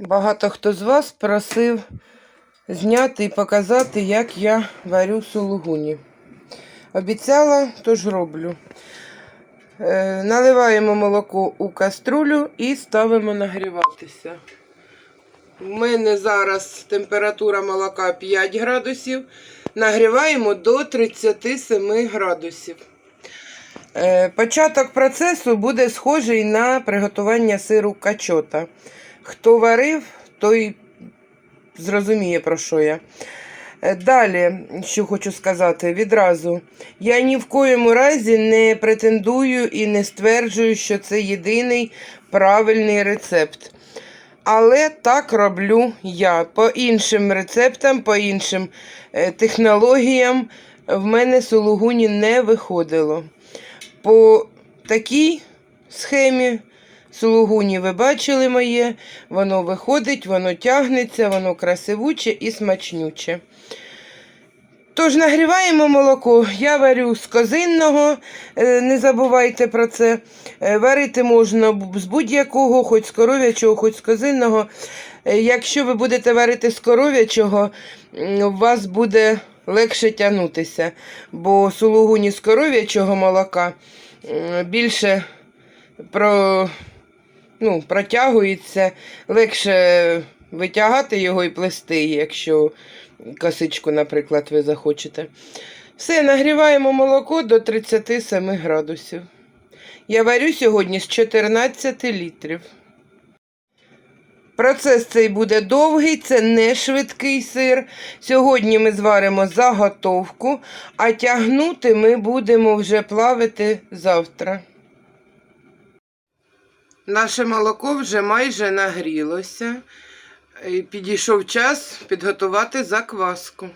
Багато хто з вас просив зняти і показати, як я варю сулугуні. Обіцяла, тож роблю. Е, наливаємо молоко у каструлю і ставимо нагріватися. У мене зараз температура молока 5 градусів. Нагріваємо до 37 градусів. Е, Початок процесу буде схожий на приготування сиру качота. Хто варив, той зрозуміє, про що я. Е, Далі, що хочу сказати, відразу. Я ні в коєму разі не претендую і не стверджую, що це єдиний правильний рецепт. Але так роблю я. По іншим рецептам, по іншим е, технологіям в мене сулугуні не виходило. По такій схемі сулугуні ви бачили моє, воно виходить, воно тягнеться, воно красивуче і смачнюче. Тож нагріваємо молоко. Я варю з козинного, е, не забувайте про це. Е, Варити можна з будь-якого, хоч з коров'ячого, хоч з козинного. Е, Якщо ви будете варити з коров'ячого, у вас буде легше тягнутися, бо сулугуні з коров'ячого молока більше про, ну, протягується, легше витягати його і плести, якщо косичку, наприклад, ви захочете. Все, нагріваємо молоко до 37 градусів. Я варю сьогодні з 14 літрів. Процес цей буде довгий, це не швидкий сир. Сьогодні ми зваримо заготовку, а тягнути ми будемо вже плавити завтра. Наше молоко вже майже нагрілося. Підійшов час підготувати закваску.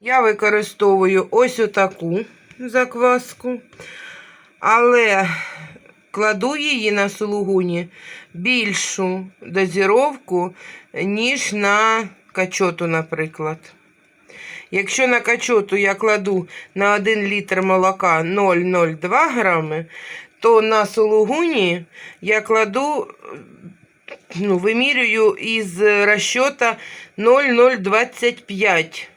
Я використовую ось отаку закваску, але кладу її на сулугуні більшу дозіровку, ніж на качоту, наприклад. Якщо на качоту я кладу на 1 літр молока 0,02 грами, то на сулугуні я кладу ну, вимірюю із розчота 0,025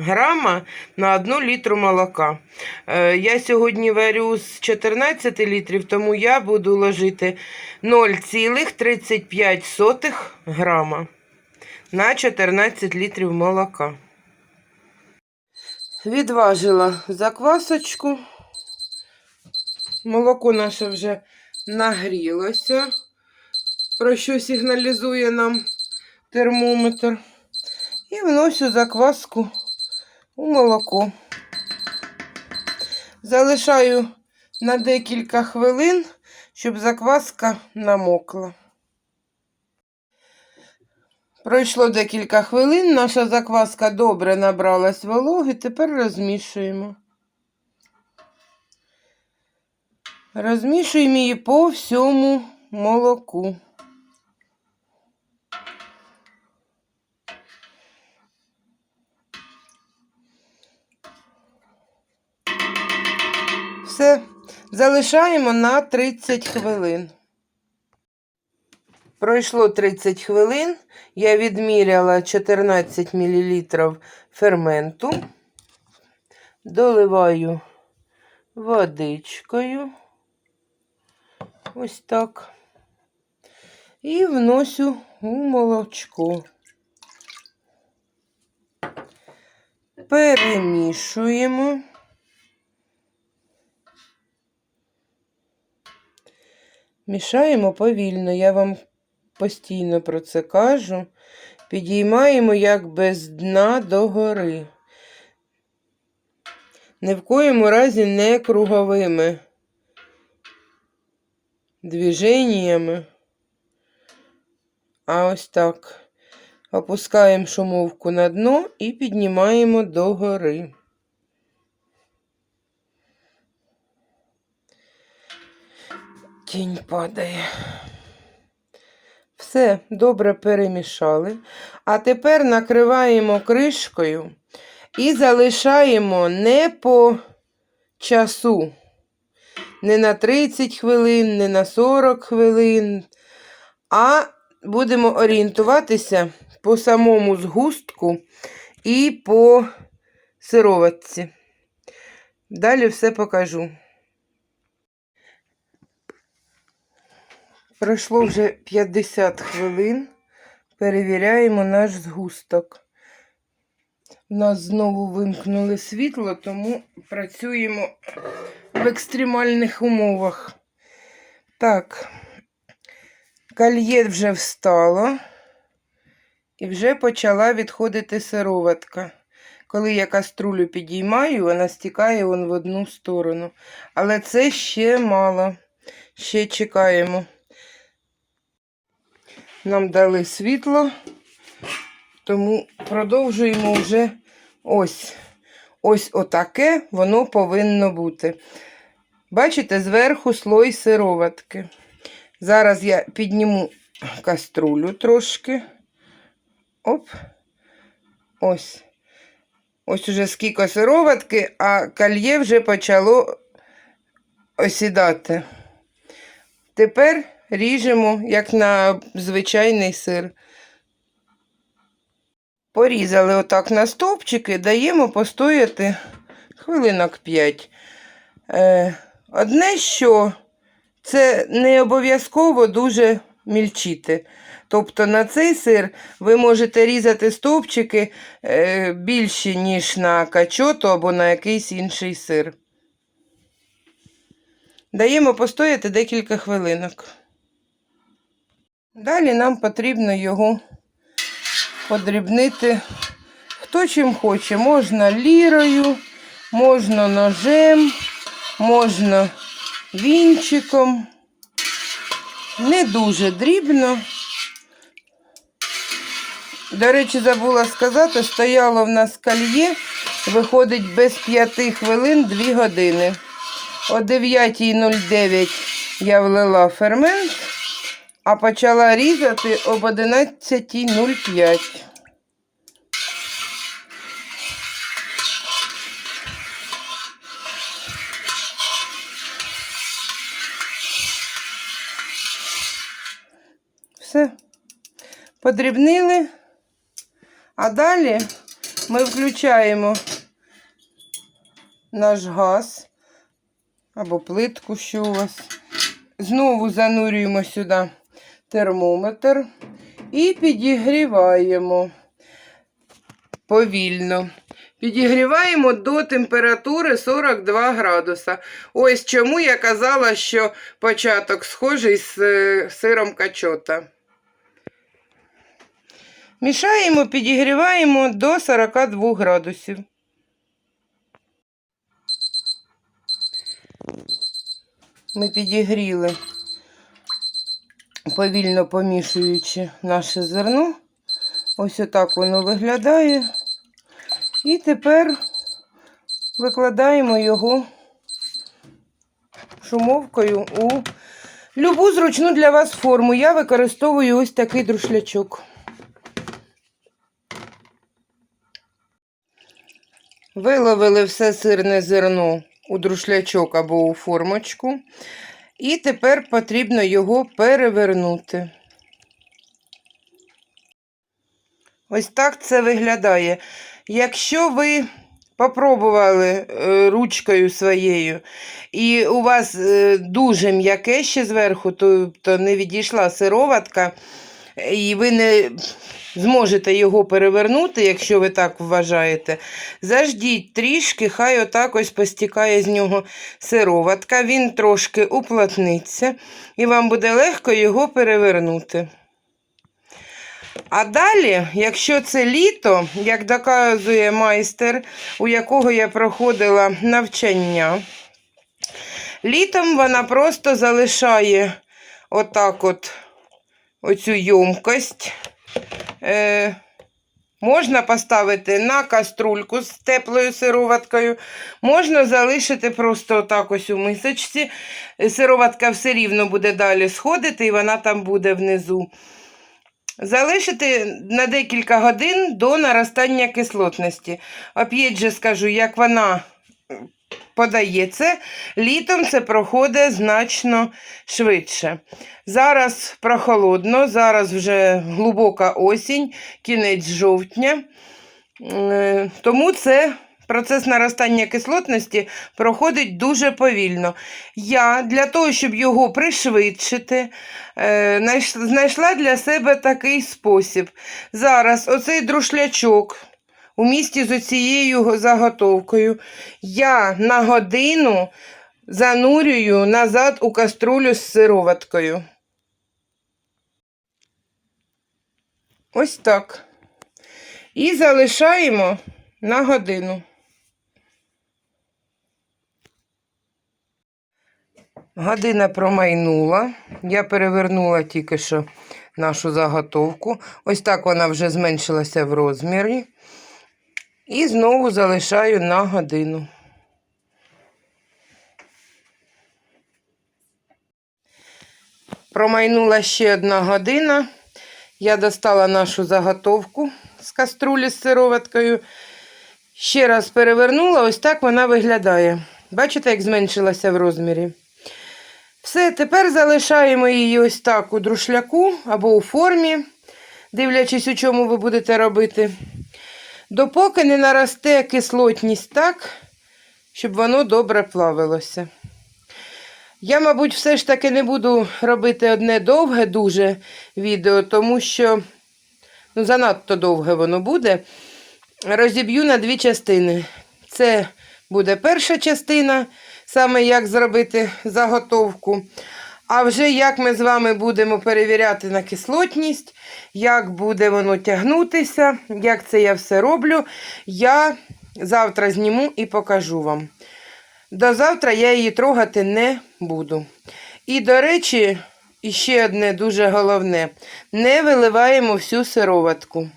грама на 1 літру молока. Е, Я сьогодні варю з 14 літрів, тому я буду ложити 0,35 грама на 14 літрів молока. Відважила заквасочку. Молоко наше вже нагрілося про що сигналізує нам термометр. І вношу закваску у молоко. Залишаю на декілька хвилин, щоб закваска намокла. Пройшло декілька хвилин, наша закваска добре набралась вологи, тепер розмішуємо. Розмішуємо її по всьому молоку. Все, залишаємо на 30 хвилин. Пройшло 30 хвилин. Я відміряла 14 мл ферменту. Доливаю водичкою. Ось так. І вносю у молочко. Перемішуємо. Мішаємо повільно, я вам постійно про це кажу. Підіймаємо як без дна догори. Ні в коєму разі не круговими движеннями. А ось так. Опускаємо шумовку на дно і піднімаємо догори. Тінь падає. Все добре перемішали. А тепер накриваємо кришкою і залишаємо не по часу, не на 30 хвилин, не на 40 хвилин, а будемо орієнтуватися по самому згустку і по сироватці. Далі все покажу. Пройшло вже 50 хвилин. Перевіряємо наш згусток. У нас знову вимкнули світло, тому працюємо в екстремальних умовах. Так, кальє вже встало і вже почала відходити сироватка. Коли я каструлю підіймаю, вона стікає вон в одну сторону. Але це ще мало. Ще чекаємо. Нам дали світло, тому продовжуємо вже ось. Ось отаке воно повинно бути. Бачите, зверху слой сироватки. Зараз я підніму каструлю трошки. Оп. Ось. Ось уже скільки сироватки, а кальє вже почало осідати. Тепер ріжемо, як на звичайний сир. Порізали отак на стовпчики, даємо постояти хвилинок 5. Е, одне, що це не обов'язково дуже мільчити. Тобто на цей сир ви можете різати стовпчики е, більші, ніж на качоту або на якийсь інший сир. Даємо постояти декілька хвилинок. Далі нам потрібно його подрібнити хто чим хоче. Можна лірою, можна ножем, можна вінчиком. Не дуже дрібно. До речі, забула сказати, стояло в нас кальє, виходить без 5 хвилин 2 години. О 9.09 я влила фермент, а почала різати об 11.05. Все. Подрібнили. А далі ми включаємо наш газ або плитку, що у вас. Знову занурюємо сюди термометр і підігріваємо повільно. Підігріваємо до температури 42 градуса. Ось чому я казала, що початок схожий з е, сиром качота. Мішаємо, підігріваємо до 42 градусів. Ми підігріли, повільно помішуючи наше зерно. Ось отак воно виглядає. І тепер викладаємо його шумовкою у любу зручну для вас форму. Я використовую ось такий друшлячок. Виловили все сирне зерно у друшлячок або у формочку. І тепер потрібно його перевернути. Ось так це виглядає. Якщо ви попробували е, ручкою своєю, і у вас е, дуже м'яке ще зверху, тобто не відійшла сироватка, і ви не зможете його перевернути, якщо ви так вважаєте, заждіть трішки, хай отак ось постікає з нього сироватка, він трошки уплотниться, і вам буде легко його перевернути. А далі, якщо це літо, як доказує майстер, у якого я проходила навчання, літом вона просто залишає отак от оцю ємкость. Е, можна поставити на каструльку з теплою сироваткою, можна залишити просто отак ось у мисочці. Сироватка все рівно буде далі сходити, і вона там буде внизу. Залишити на декілька годин до наростання кислотності. Опять же скажу, як вона подається. Літом це проходить значно швидше. Зараз прохолодно, зараз вже глибока осінь, кінець жовтня. Е, Тому це процес наростання кислотності проходить дуже повільно. Я для того, щоб його пришвидшити, е, знайшла для себе такий спосіб. Зараз оцей друшлячок у місті з оцією заготовкою я на годину занурюю назад у каструлю з сироваткою. Ось так. І залишаємо на годину. Година промайнула. Я перевернула тільки що нашу заготовку. Ось так вона вже зменшилася в розмірі. І знову залишаю на годину. Промайнула ще одна година. Я достала нашу заготовку з каструлі з сироваткою. Ще раз перевернула, ось так вона виглядає. Бачите, як зменшилася в розмірі. Все, тепер залишаємо її ось так у друшляку або у формі, дивлячись, у чому ви будете робити. Допоки не наросте кислотність так, щоб воно добре плавилося. Я, мабуть, все ж таки не буду робити одне довге дуже відео, тому що ну, занадто довге воно буде. Розіб'ю на дві частини. Це буде перша частина, саме як зробити заготовку. А вже як ми з вами будемо перевіряти на кислотність, як буде воно тягнутися, як це я все роблю, я завтра зніму і покажу вам. До завтра я її трогати не буду. І, до речі, ще одне дуже головне: не виливаємо всю сироватку.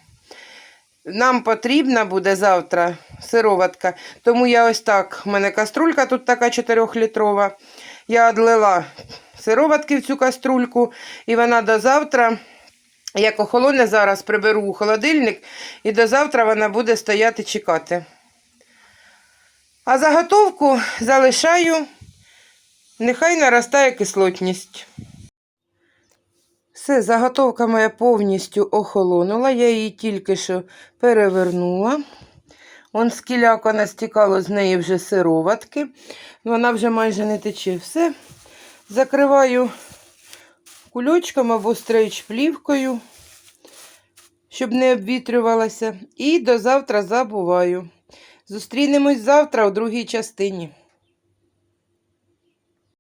Нам потрібна буде завтра сироватка, тому я ось так, в мене каструлька тут така 4-літрова. Я одлила сироватки в цю каструльку, і вона до завтра, як охолоне, зараз приберу у холодильник, і до завтра вона буде стояти чекати. А заготовку залишаю, нехай наростає кислотність. Все, заготовка моя повністю охолонула, я її тільки що перевернула. Он скіляко настікало з неї вже сироватки. Вона вже майже не тече. Все. Закриваю кульочком або стрейч-плівкою, щоб не обвітрювалася. І до завтра забуваю. Зустрінемось завтра у другій частині.